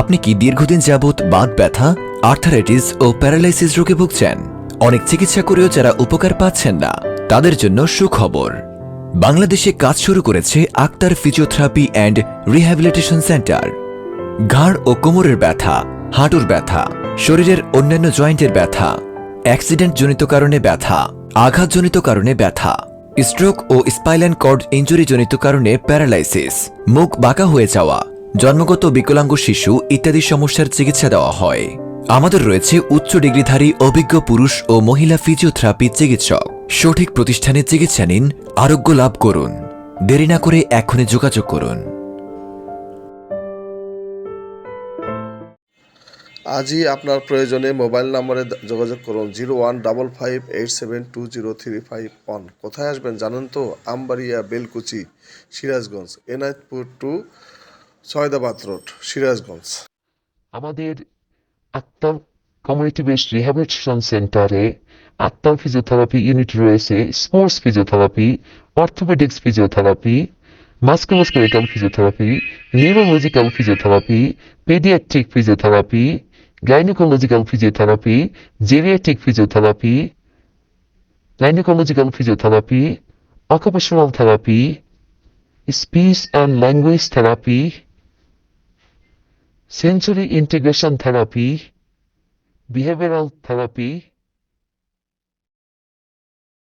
আপনি কি দীর্ঘদিন যাবৎ বাত ব্যথা আর্থারাইটিস ও প্যারালাইসিস রোগে ভুগছেন? অনেক চিকিৎসা করেও যারা উপকার পাচ্ছেন না, তাদের জন্য সুখবর। বাংলাদেশে কাজ শুরু করেছে Akhtar physiotherapy and rehabilitation centre. ঘাড় ও কোমরের ব্যথা, হাঁটুর ব্যথা, শরীরের অন্যান্য জয়েন্টের ব্যথা, অ্যাক্সিডেন্টজনিত কারণে ব্যথা, আঘাতজনিত কারণে ব্যথা, স্ট্রোক ও স্পাইলান কর্ড ইঞ্জুরিজনিত কারণে প্যারালাইসিস, মুখ বাঁকা হয়ে যাওয়া জন্মগত বিকলাঙ্গ শিশু ইত্যাদি সমস্যার চিকিৎসা দেওয়া হয়। আমাদের রয়েছে উচ্চ ডিগ্রিধারী অভিজ্ঞ পুরুষ ও মহিলা ফিজিওথেরাপি চিকিৎসক। সঠিক প্রতিষ্ঠানে চিকিৎসা নিন, আরোগ্য লাভ করুন। দেরি না করে এখনই যোগাযোগ করুন। আজই আপনার প্রয়োজনে মোবাইল নম্বরে যোগাযোগ করুন, zero one double five eight seven two zero three five one. কোথায় আসবেন জানেন তো? Ambaria, Belkuchi, Sirajganj, Enayetpur to Saidabad road, Sirajganj. আমাদের আত্মার কমিউনিটি বেসড রিহ্যাবিলিটেশন সেন্টারে আত্মার ফিজিওথেরাপি ইউনিট রয়েছে sports physiotherapy orthopaedics physiotherapy musculoskeletal physiotherapy neurological physiotherapy paediatric physiotherapy gynaecological physiotherapy geriatric physiotherapy gynaecological physiotherapy occupational therapy speech and language therapy sensory integration therapy, behavioral therapy,